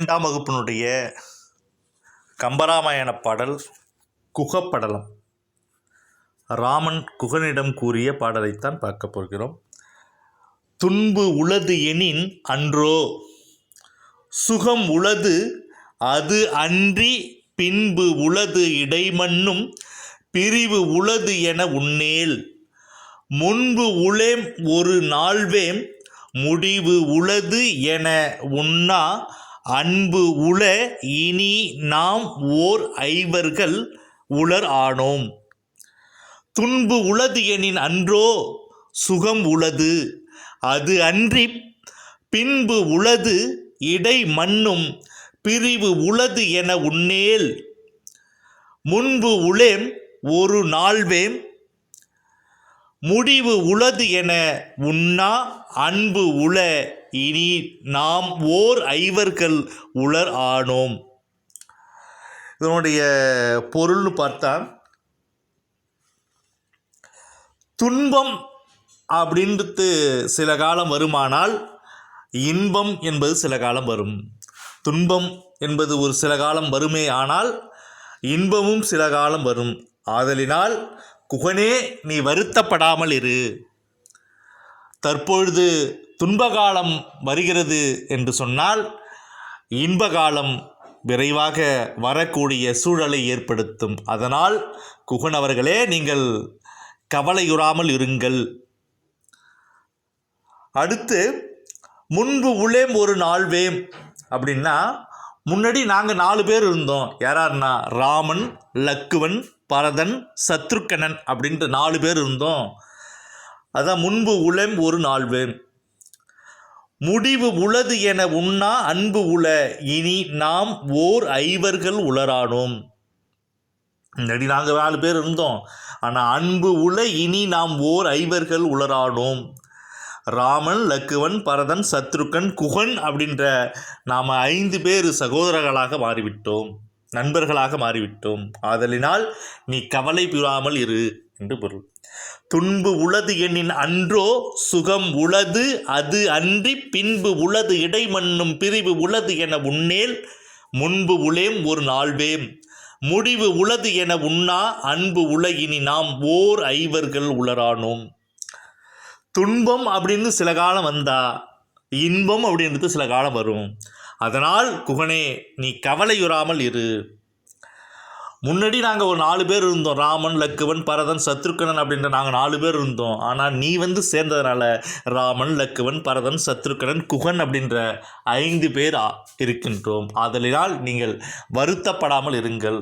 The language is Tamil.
இரண்டாம் வகுப்பினுடைய கம்பராமாயண பாடல் குகப்படலம். ராமன் குகனிடம் கூறிய பாடலைத்தான் பார்க்க போகிறோம். துன்பு உளது எனின் அன்றோ சுகம் உளது அது அன்றி பின்பு உளது இடைமண்ணும் பிரிவு உளது என உன்னேல் முன்பு உளேம் ஒரு நாள்வேம் முடிவு உளது என உண்ணா அன்பு உள இனி நாம் ஓர் ஐவர்கள் உளர் ஆனோம். துன்பு உளது எனின் அன்றோ சுகம் உளது. அது அன்றி பின்பு உளது இடை மண்ணும் பிரிவு உளது என உன்னேல். முன்பு உளேம் ஒரு நாள்வேம் முடிவு உளது என உண்ணா அன்பு உள இனி நாம் ஓர் ஐவர்கள் உலர் ஆனோம். இதனுடைய பொருள்னு பார்த்தா துன்பம் அப்படின்றது சில காலம் வருமானால் இன்பம் என்பது சில காலம் வரும். துன்பம் என்பது ஒரு சில காலம் வருமே ஆனால் இன்பமும் சில காலம் வரும். ஆதலினால் குகனே நீ வருத்தப்படாமல் இரு. தற்பொழுது துன்பகாலம் வருகிறது என்று சொன்னால் இன்பகாலம் விரைவாக வரக்கூடிய சூழலை ஏற்படுத்தும். அதனால் குகன் அவர்களே நீங்கள் கவலையுறாமல் இருங்கள். அடுத்து முன்பு உளேம் ஒரு நாள்வேம் அப்படின்னா முன்னாடி நாங்கள் நாலு பேர் இருந்தோம். யாராருன்னா ராமன் லக்குவன் பரதன் சத்ருக்கணன் அப்படின்ற நாலு பேர் இருந்தோம். அதான் முன்பு உளம் ஒரு நாள்வேம் முடிவு உளது என உண்ணா அன்பு உள இனி நாம் ஓர் ஐவர்கள் உளரானோம். முன்னாடி நாங்கள் நாலு பேர் இருந்தோம். ஆனால் அன்பு உள இனி நாம் ஓர் ஐவர்கள் உளரானோம். ராமன் லக்குவன் பரதன் சத்ருக்கன் குகன் அப்படின்ற நாம் ஐந்து பேர் சகோதரர்களாக மாறிவிட்டோம். நண்பர்களாக மாறிவிட்டோம். ஆதலினால் நீ கவலை பெறாமல் இரு. என்று பொருள். துன்பு உளது எண்ணின் அன்றோ சுகம் உளது அது அன்றி பின்பு உளது இடைமண்ணும் பிரிவு உளது என உன்னேல் முன்பு உளேம் ஒரு நாள்வேம். முடிவு உளது என உண்ணா அன்பு உலகினி நாம் ஓர் ஐவர்கள் உளரானோம். துன்பம் அப்படின்னு சில காலம் வந்தா இன்பம் அப்படின்றது சில காலம் வரும். அதனால் குகனே நீ கவலையுறாமல் இரு. முன்னாடி நாங்கள் ஒரு நாலு பேர் இருந்தோம். ராமன் லக்குவன் பரதன் சத்ருக்கனன் அப்படின்ற நாங்கள் நாலு பேர் இருந்தோம். ஆனால் நீ வந்து சேர்ந்ததுனால ராமன் லக்குவன் பரதன் சத்ருக்கனன் குகன் அப்படின்ற ஐந்து பேர் இருக்கின்றோம். அதனால் நீங்கள் வருத்தப்படாமல் இருங்கள்.